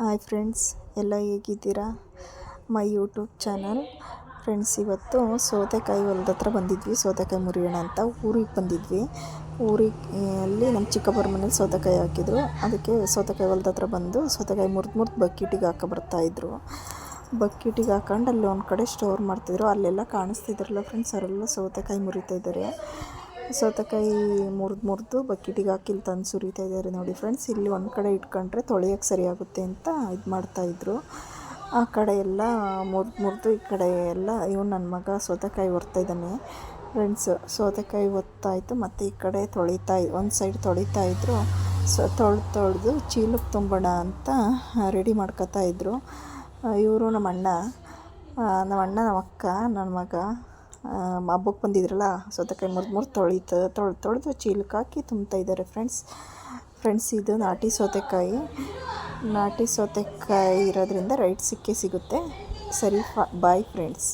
Hi friends, ಎಲ್ಲ ಹೇಗಿದ್ದೀರಾ? My YouTube channel. Friends, ಇವತ್ತು ಸೌತೆಕಾಯಿ ಹೊಲ್ದ ಹತ್ರ ಬಂದಿದ್ವಿ, ಸೌತೆಕಾಯಿ ಮುರಿಯೋಣ ಅಂತ. ಊರಿಗೆ ಬಂದಿದ್ವಿ. ಊರಿಗೆ ಅಲ್ಲಿ ನಮ್ಮ ಚಿಕ್ಕಬ್ಬರ ಮನೇಲಿ ಸೌತೆಕಾಯಿ ಹಾಕಿದ್ರು. ಅದಕ್ಕೆ ಸೌತೆಕಾಯಿ ಹೊಲ್ದ ಹತ್ರ ಬಂದು ಸೌತೆಕಾಯಿ ಮುರಿದು ಮುರಿದು ಬಕೀಟಿಗೆ ಹಾಕೋ ಬರ್ತಾಯಿದ್ರು ಬಕೆಟಿಗೆ ಹಾಕೊಂಡು ಅಲ್ಲಿ ಒಂದು ಕಡೆ ಸ್ಟೋರ್ ಮಾಡ್ತಿದ್ರು. ಅಲ್ಲೆಲ್ಲ ಕಾಣಿಸ್ತಿದ್ರಲ್ಲ ಫ್ರೆಂಡ್ಸ್, ಅವರೆಲ್ಲ ಸೌತೆಕಾಯಿ ಮುರಿತಾ ಇದ್ದಾರೆ. ಸೌತೆಕಾಯಿ ಮುರಿದು ಮುರಿದು ಬಕೆಟಿಗೆ ಹಾಕಿಲ್ಲಿ ತಂದು ಸುರಿತಾ ಇದ್ದಾರೆ ನೋಡಿ ಫ್ರೆಂಡ್ಸ್ ಇಲ್ಲಿ ಒಂದು ಕಡೆ ಇಟ್ಕೊಂಡ್ರೆ ತೊಳೆಯೋಕ್ಕೆ ಸರಿಯಾಗುತ್ತೆ ಅಂತ ಇದು ಮಾಡ್ತಾಯಿದ್ರು ಆ ಕಡೆ ಎಲ್ಲ ಮುರಿದು ಮುರಿದು ಈ ಕಡೆ ಎಲ್ಲ ಇವನು ನನ್ನ ಮಗ ಸೌತೆಕಾಯಿ ಹೊರ್ತಾ ಇದ್ದಾನೆ. ಫ್ರೆಂಡ್ಸ್ ಸೌತೆಕಾಯಿ ಒತ್ತಾಯಿತು ಮತ್ತು ಈ ಕಡೆ ತೊಳಿತಾ ಒಂದು ಸೈಡ್ ತೊಳಿತಾ ಇದ್ರು. ಸೊ, ತೊಳೆದು ತೊಳೆದು ಚೀಲಕ್ಕೆ ತುಂಬೋಣ ಅಂತ ರೆಡಿ ಮಾಡ್ಕೊತಾ ಇದ್ರು. ಇವರು ನಮ್ಮ ಅಣ್ಣ ನಮ್ಮ ಅಣ್ಣ ನಮ್ಮ ಅಕ್ಕ ನನ್ನ ಮಗ. ಹಬ್ಬಕ್ಕೆ ಬಂದಿದ್ರಲ್ಲ, ಸೌತೆಕಾಯಿ ಮುರಿದು ಮುರಿದು ತೊಳಿತು ತೊಳೆದು ತೊಳೆದು ಚೀಲಕ್ಕೆ ಹಾಕಿ ತುಂಬ್ತಾ ಇದ್ದಾರೆ ಫ್ರೆಂಡ್ಸ್ ಫ್ರೆಂಡ್ಸ್ ಇದು ನಾಟಿ ಸೌತೆಕಾಯಿ. ನಾಟಿ ಸೌತೆಕಾಯಿ ಇರೋದ್ರಿಂದ ರೈಟ್ ಸಿಕ್ಕೇ ಸಿಗುತ್ತೆ. ಸರಿ ಬಾಯ್ ಫ್ರೆಂಡ್ಸ್